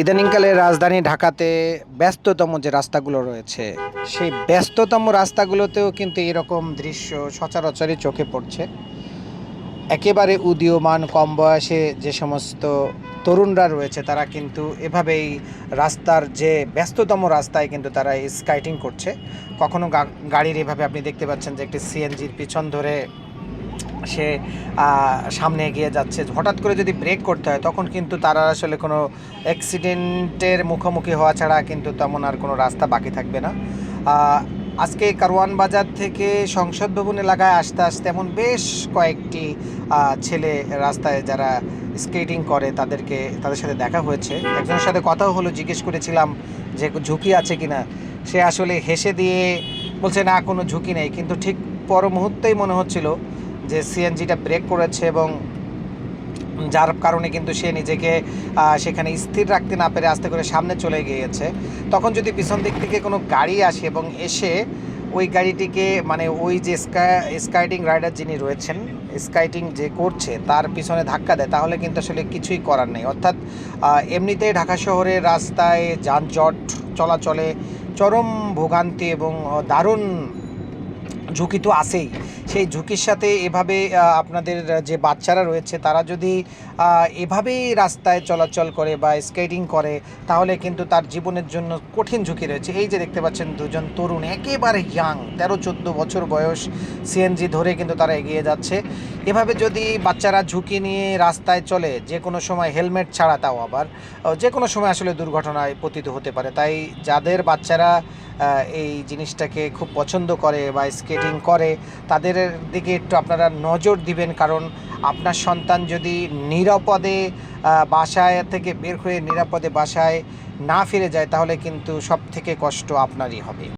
ইদানিংকালে রাজধানী ঢাকাতে ব্যস্ততম যে রাস্তাগুলো রয়েছে, সেই ব্যস্ততম রাস্তাগুলোতেও কিন্তু এরকম দৃশ্য সচরাচরই চোখে পড়ছে। একেবারে উদীয়মান, কম বয়সে যে সমস্ত তরুণরা রয়েছে, তারা কিন্তু এভাবেই রাস্তার যে ব্যস্ততম রাস্তায় কিন্তু তারা স্কাইটিং করছে। কখনো গাড়ির এভাবে আপনি দেখতে পাচ্ছেন যে একটি সিএনজির পিছন ধরে সে সামনে এগিয়ে যাচ্ছে। হঠাৎ করে যদি ব্রেক করতে হয়, তখন কিন্তু তারা আসলে কোনো অ্যাক্সিডেন্টের মুখোমুখি হওয়া ছাড়া কিন্তু তেমন আর কোনো রাস্তা বাকি থাকবে না। আজকে কারওয়ান বাজার থেকে সংসদ ভবন এলাকায় আসতে আসতে এমন বেশ কয়েকটি ছেলে রাস্তায় যারা স্কেটিং করে, তাদেরকে, তাদের সাথে দেখা হয়েছে। একজনের সাথে কথাও হলো, জিজ্ঞেস করেছিলাম যে ঝুঁকি আছে কিনা। সে আসলে হেসে দিয়ে বলছে, না, কোনো ঝুঁকি নেই। কিন্তু ঠিক পর মুহূর্তেই মনে হচ্ছিল যে সিএনজিটা ব্রেক করেছে এবং যার কারণে কিন্তু সে নিজেকে সেখানে স্থির রাখতে না পেরে আস্তে করে সামনে চলে গিয়েছে। তখন যদি পিছন দিক থেকে কোনো গাড়ি আসে এবং এসে ওই গাড়িটিকে মানে ওই যে স্কাইটিং রাইডার যিনি রয়েছেন, স্কাইটিং যে করছে, তার পিছনে ধাক্কা দেয়, তাহলে কিন্তু আসলে কিছুই করার নেই। অর্থাৎ এমনিতেই ঢাকা শহরের রাস্তায় যানজট, চলাচলে চরম ভোগান্তি এবং দারুণ ঝুঁকি তো আসেই সেই ঝুঁকির সাথে এভাবে আপনাদের যে বাচ্চারা রয়েছে, তারা যদি এভাবেই রাস্তায় চলাচল করে বা স্কেটিং করে, তাহলে কিন্তু তার জীবনের জন্য কঠিন ঝুঁকি রয়েছে। এই যে দেখতে পাচ্ছেন দুজন তরুণ, একেবারে ইয়াং তেরো, চোদ্দ বছর বয়স সিএনজি ধরে কিন্তু তারা এগিয়ে যাচ্ছে। এভাবে যদি বাচ্চারা ঝুঁকি নিয়ে রাস্তায় চলে, যে কোনো সময় হেলমেট ছাড়া তাও আবার যে কোনো সময় আসলে দুর্ঘটনায় পতিত হতে পারে। তাই যাদের বাচ্চারা এই জিনিসটাকে খুব পছন্দ করে বা স্কেটিং করে, তাদের দিকে একটু আপনারা নজর দিবেন। কারণ আপনার সন্তান যদি নিরাপদে বাসায় থেকে বের হয়ে নিরাপদে বাসায় না ফিরে যায়, তাহলে কিন্তু সব থেকে কষ্ট আপনারই হবে।